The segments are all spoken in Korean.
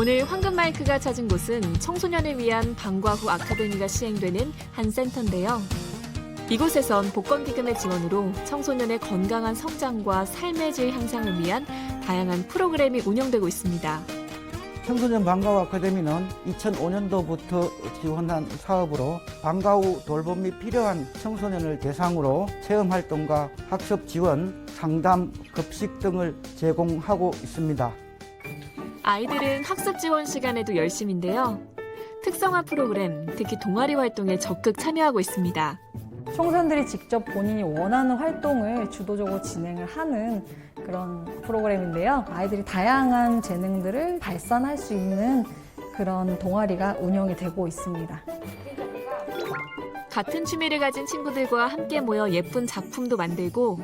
오늘 황금 마이크가 찾은 곳은 청소년을 위한 방과 후 아카데미가 시행되는 한 센터인데요. 이곳에선 복권기금의 지원으로 청소년의 건강한 성장과 삶의 질 향상을 위한 다양한 프로그램이 운영되고 있습니다. 청소년 방과후 아카데미는 2005년도부터 지원한 사업으로 방과 후 돌봄 이 필요한 청소년을 대상으로 체험 활동과 학습 지원, 상담, 급식 등을 제공하고 있습니다. 아이들은 학습 지원 시간에도 열심인데요. 특성화 프로그램, 특히 동아리 활동에 적극 참여하고 있습니다. 청소년들이 직접 본인이 원하는 활동을 주도적으로 진행을 하는 그런 프로그램인데요. 아이들이 다양한 재능들을 발산할 수 있는 그런 동아리가 운영이 되고 있습니다. 같은 취미를 가진 친구들과 함께 모여 예쁜 작품도 만들고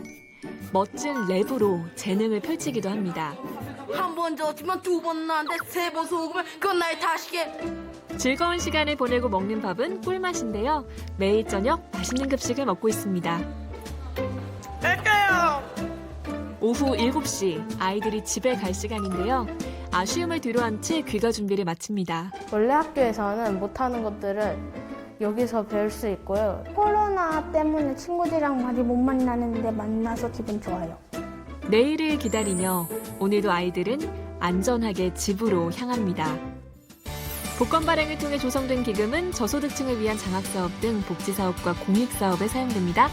멋진 랩으로 재능을 펼치기도 합니다. 한 번 졌지만 두 번 나는데 세 번 속으면 그건 나의 탓이게 즐거운 시간을 보내고 먹는 밥은 꿀맛인데요. 매일 저녁 맛있는 급식을 먹고 있습니다. 오후 7시 아이들이 집에 갈 시간인데요. 아쉬움을 뒤로한 채 귀가 준비를 마칩니다. 원래 학교에서는 못하는 것들을 여기서 배울 수 있고요. 코로나 때문에 친구들이랑 많이 못 만나는데 만나서 기분 좋아요. 내일을 기다리며 오늘도 아이들은 안전하게 집으로 향합니다. 복권 발행을 통해 조성된 기금은 저소득층을 위한 장학사업 등 복지사업과 공익사업에 사용됩니다.